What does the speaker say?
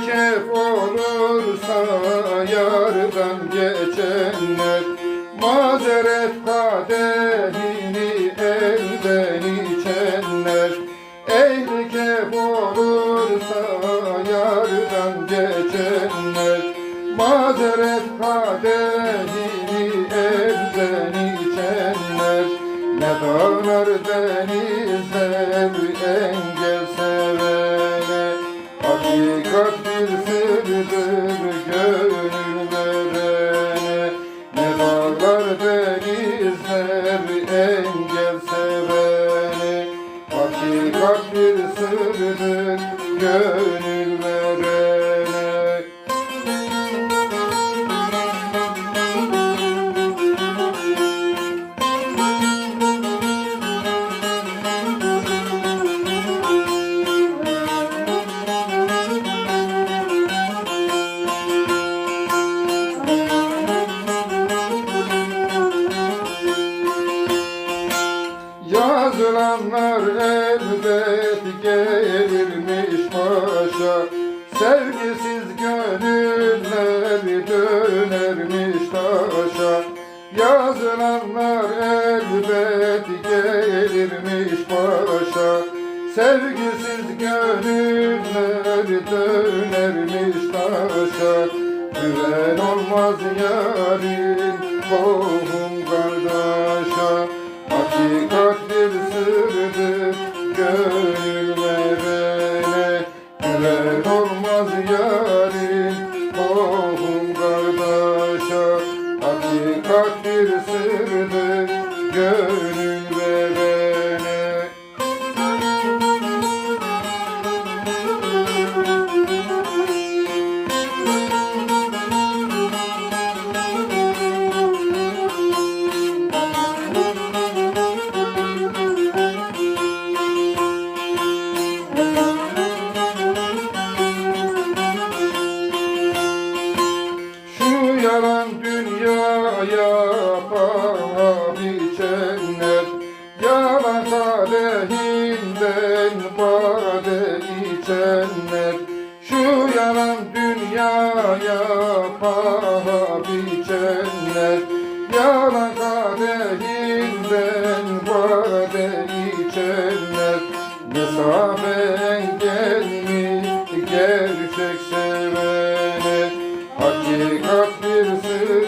kef olursa yardan geçenler Mazeret kadehini elden içenler. Ehli kef olursa yardan geçenler Mazeret kadehini elden içenler. Ne dağlar denizler sırdır gönül verene Ne dağlar denizler engel sevene. Hakikat bir sırdır gönül verene Yazılanlar elbet gelirmiş başa Sevgisiz gönüller dönermiş taşa Yazılanlar elbet gelirmiş başa Sevgisiz gönüller dönermiş taşa Güven olmaz yarim kohum içenler Şu yalan dünyaya paha biçenler Yalan kadehinden bade içenler. Mesafen gelmiş gerçek sevene. Hakikat bir sırdır